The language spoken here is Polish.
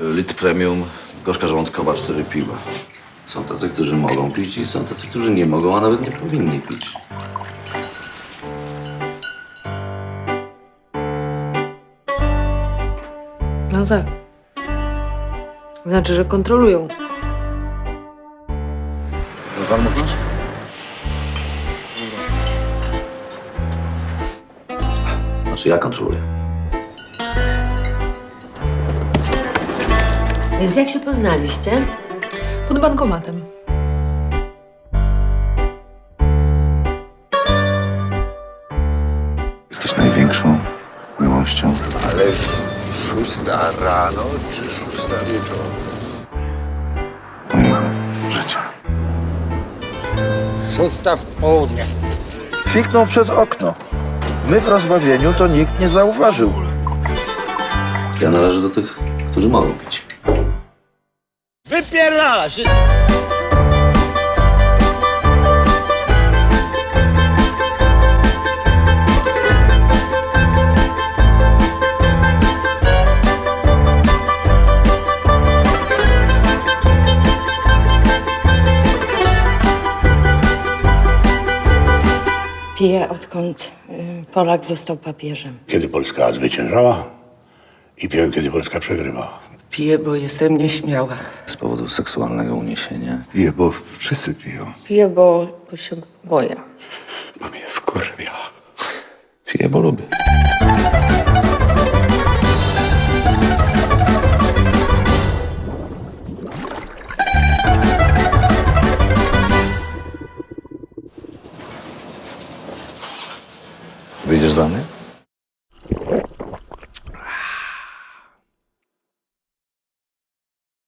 Lit premium, gorzka żołądkowa, cztery piwa. Są tacy, którzy mogą pić i są tacy, którzy nie mogą, a nawet nie powinni pić. No tak. Znaczy, że kontrolują. Pan mówisz? Znaczy ja kontroluję. Więc jak się poznaliście? Pod bankomatem. Jesteś największą miłością. Ale szósta rano czy szósta wieczorem? mojego życia. Szósta w południe. Kwiknął przez okno. My w rozbawieniu to nikt nie zauważył. Ja należę do tych, którzy mogą pić. Piję odkąd y, Polak został papieżem. Kiedy Polska zwyciężała i piłem, kiedy Polska przegrywała. Piję, bo jestem nieśmiała. Z powodu seksualnego uniesienia. Je, bo wszyscy piją. Piję, bo, bo się boję. Bo mnie wkurwia. Piję, bo lubię. Wyjdziesz za mnie?